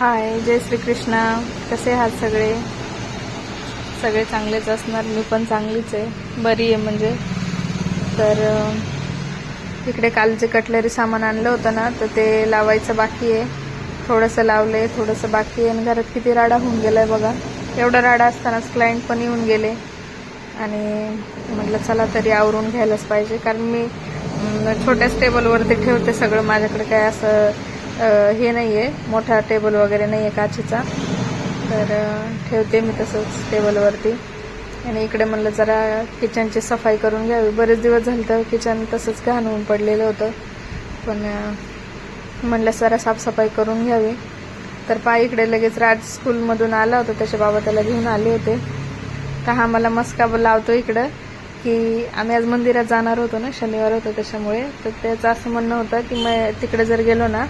हाय जय श्रीकृष्णा. कसे आहात सगळे? सगळे चांगलेच असणार मी पण चांगलीच आहे. बरी आहे म्हणजे. तर इकडे काल जे कटलरी सामान आणलं होतं ना तर ते लावायचं बाकी आहे. थोडंसं लावलं आहे थोडंसं बाकी आहे. आणि घरात किती राडा होऊन गेलाय बघा. एवढा राडा असतानाच क्लायंट पण येऊन गेले. आणि म्हटलं चला तरी आवरून घ्यायलाच पाहिजे. कारण मी छोट्याच टेबलवरती ठेवते सगळं. माझ्याकडे काय असं हे नाही आहे मोठा टेबल वगैरे नाही आहे काचेचा. तर ठेवते मी तसंच टेबलवरती आणि इकडे म्हणलं जरा किचनची सफाई करून घ्यावी. बरेच दिवस झालं तर किचन तसंच घाण होऊन पडलेलं होतं. पण म्हणलं जरा साफसफाई करून घ्यावी. तर पा इकडे लगेच राज स्कूलमधून आला होता. त्याचे बाबा त्याला घेऊन आले होते. का हा मला मस्का लावतो इकडं की आम्ही आज मंदिरात जाणार होतो ना शनिवार होतं त्याच्यामुळे. तर त्याचं असं म्हणणं होतं की मग तिकडे जर गेलो ना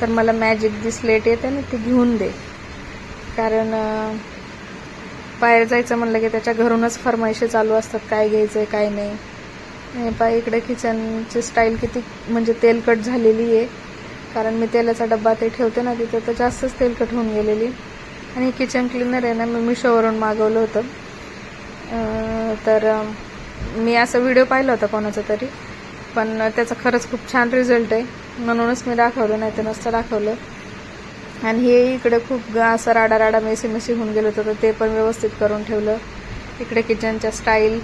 तर मला मॅजिक जी स्लेट येते ना ती घेऊन दे. कारण बाहेर जायचं म्हणलं की त्याच्या घरूनच फरमाईशी चालू असतात काय घ्यायचं आहे काय नाही. पा इकडे किचनची स्टाईल किती म्हणजे तेलकट झालेली आहे. कारण मी तेलाचा डब्बा ते ठेवते ना तिथं तर जास्तच तेलकट होऊन गेलेली. आणि किचन क्लिनर आहे ना मी मिशोवरून मागवलं होतं. तर मी असा व्हिडिओ पाहिला होता कोणाचा तरी. पण त्याचा खरंच खूप छान रिझल्ट आहे. म्हणूनच मी दाखवलं नाही तर नसतं दाखवलं. आणि हे इकडे खूप असं राडा राडा मेसी मेसी होऊन गेलं होतं तर ते पण व्यवस्थित करून ठेवलं. इकडे किचनच्या स्टाईल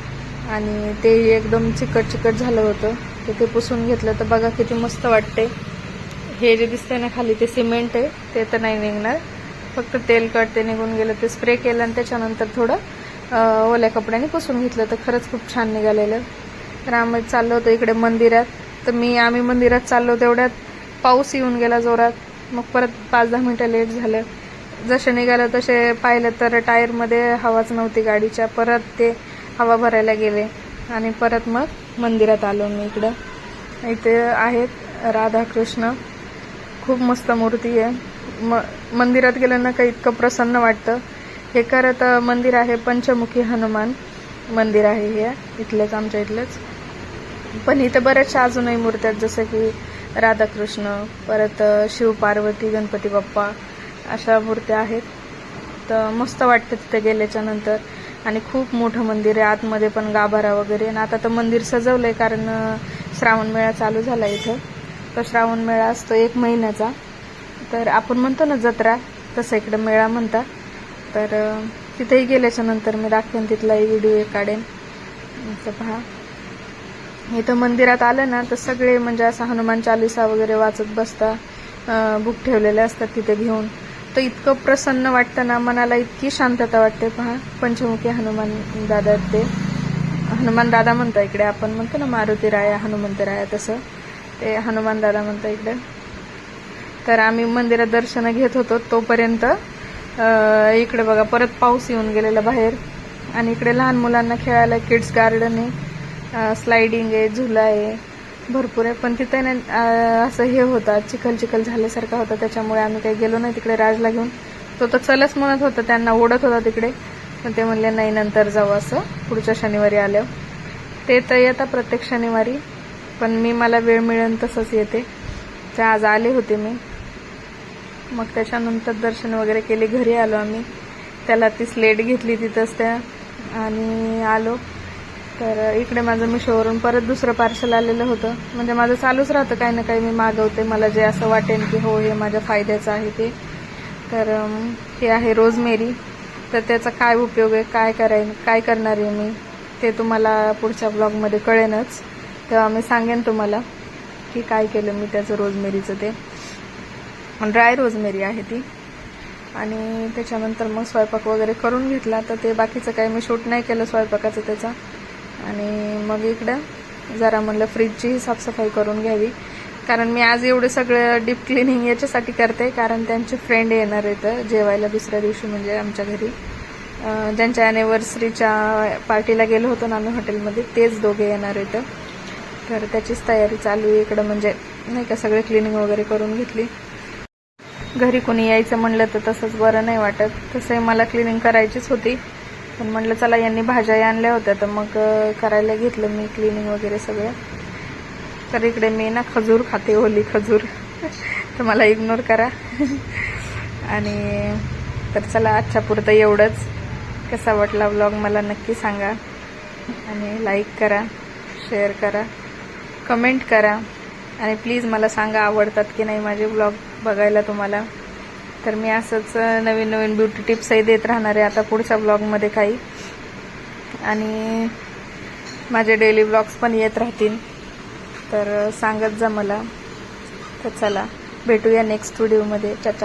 आणि ते एकदम चिकट चिकट झालं होतं. तर ते पुसून घेतलं तर बघा किती मस्त वाटते. हे जे दिसतंय ना खाली ते सिमेंट आहे. ते तर नाही निघणार. फक्त तेलकट ते निघून गेलं ते स्प्रे केलं आणि त्याच्यानंतर थोडं ओल्या कपड्याने पुसून घेतलं. तर खरंच खूप छान निघालेलं. तर आम्ही चाललो होतो इकडे मंदिरात. तर मी आम्ही मंदिरात चाललो तेवढ्यात पाऊस येऊन गेला जोरात. मग परत पाच दहा मिनटं लेट झालं. जसे निघालं तसे पाहिलं तर टायरमध्ये हवाच नव्हती गाडीच्या. परत ते हवा भरायला गेले. आणि परत मग मंदिरात आलो मी इकडं. इथे आहेत राधाकृष्ण. खूप मस्त मूर्ती आहे. म मंदिरात गेलं ना काही इतकं प्रसन्न वाटतं. हे करत मंदिर आहे पंचमुखी हनुमान मंदिर आहे हे. इथलंच आमच्या इथलंच. पण इथं बऱ्याचशा अजूनही मूर्त्या आहेत जसं की राधाकृष्ण परत शिव पार्वती गणपती बाप्पा अशा मूर्त्या आहेत. तर मस्त वाटतं तिथे गेल्याच्यानंतर. आणि खूप मोठं मंदिर आहे आतमध्ये पण गाभारा वगैरे. आणि आता तर मंदिर सजवलंय कारण श्रावण मेळा चालू झाला इथं. तर श्रावण मेळा असतो एक महिन्याचा. तर आपण म्हणतो ना जत्रा तसं इकडं मेळा म्हणतात. तर तिथेही गेल्याच्यानंतर मी दाखवेन तिथलाही व्हिडिओ काढेन. तर पहा. इथं मंदिरात आलं ना तर सगळे म्हणजे असं हनुमान चालिसा वगैरे वाचत बसता बुक ठेवलेले असतात तिथे घेऊन. तर इतकं प्रसन्न वाटतं ना मनाला इतकी शांतता वाटते पहा. पंचमुखी हनुमान दादा ते. हनुमान दादा म्हणतो इकडे आपण म्हणतो ना मारुती राया हनुमंत राया तसं. ते हनुमान दादा म्हणतो इकडे. तर आम्ही मंदिरात दर्शन घेत होतो तोपर्यंत इकडे बघा परत पाऊस येऊन गेलेला बाहेर. आणि इकडे लहान मुलांना खेळायला किड्स गार्डन आहे. स्लायडिंग आहे झुला आहे भरपूर आहे. पण तिथे ना असं हे होतं चिखल चिखल झाल्यासारखा होता. त्याच्यामुळे आम्ही काही गेलो नाही तिकडे राजला घेऊन. तो तर चलच म्हणत होता त्यांना ओढत होता तिकडे. पण ते म्हणले नाही नंतर जाऊ असं. पुढच्या शनिवारी आल्यावर. ते तर येतात प्रत्येक शनिवारी पण मी मला वेळ मिळेल तसंच येते. ते आज आले होते मी. मग त्याच्यानंतर दर्शन वगैरे केले घरी आलो आम्ही. त्याला ती स्लेट घेतली तिथंच त्या. आणि आलो. तर इकडे माझं मिशोवरून परत दुसरं पार्सल आलेलं होतं. म्हणजे माझं चालूच राहतं काही ना काही मी मागवते. मला जे असं वाटेल की हो हे माझ्या फायद्याचं आहे ते. तर हे आहे रोजमेरी. तर त्याचा काय उपयोग आहे काय कराय काय करणार आहे मी ते तुम्हाला पुढच्या ब्लॉगमध्ये कळेनच. तेव्हा मी सांगेन तुम्हाला की काय केलं मी त्याचं रोजमेरीचं ते. ड्राय रोजमेरी आहे ती. आणि त्याच्यानंतर मग स्वयंपाक वगैरे करून घेतला. तर ते बाकीचं काही मी शूट नाही केलं स्वयंपाकाचं त्याचा. आणि मग इकडं जरा म्हणलं फ्रीजचीही साफसफाई करून घ्यावी. कारण मी आज एवढं सगळं डीप क्लिनिंग याच्यासाठी करते कारण त्यांचे फ्रेंड येणार आहेत जेवायला दुसऱ्या दिवशी म्हणजे आमच्या घरी. ज्यांच्या ॲनिव्हर्सरीच्या पार्टीला गेलो होतो ना आम्ही हॉटेलमध्ये तेच दोघे येणार आहेत. तर त्याचीच तयारी चालू आहे इकडं म्हणजे नाही का सगळे क्लिनिंग वगैरे करून घेतली. घरी कोणी यायचं म्हणलं तर तसंच बरं नाही वाटत. तसंही मला क्लिनिंग करायचीच होती. पण म्हटलं चला यांनी भाज्या आणल्या होत्या तर मग करायला घेतलं मी क्लिनिंग वगैरे सगळं. तर इकडे मी ना खजूर खाते ओली खजूर. तर मला इग्नोर करा. आणि तर चला आजच्या पुरतं एवढंच. कसा वाटला व्लॉग मला नक्की सांगा. आणि लाईक करा शेअर करा कमेंट करा. आणि प्लीज मला सांगा आवडतात की नाही माझे ब्लॉग बघायला तुम्हाला. तर मी असंच नवीन नवीन ब्युटी टिप्सही देत राहणार आहे आता पुढच्या ब्लॉगमध्ये काही. आणि माझे डेली ब्लॉग्स पण येत राहतील. तर सांगत जा मला. तर चला भेटूया नेक्स्ट व्हिडिओमध्ये चाचा.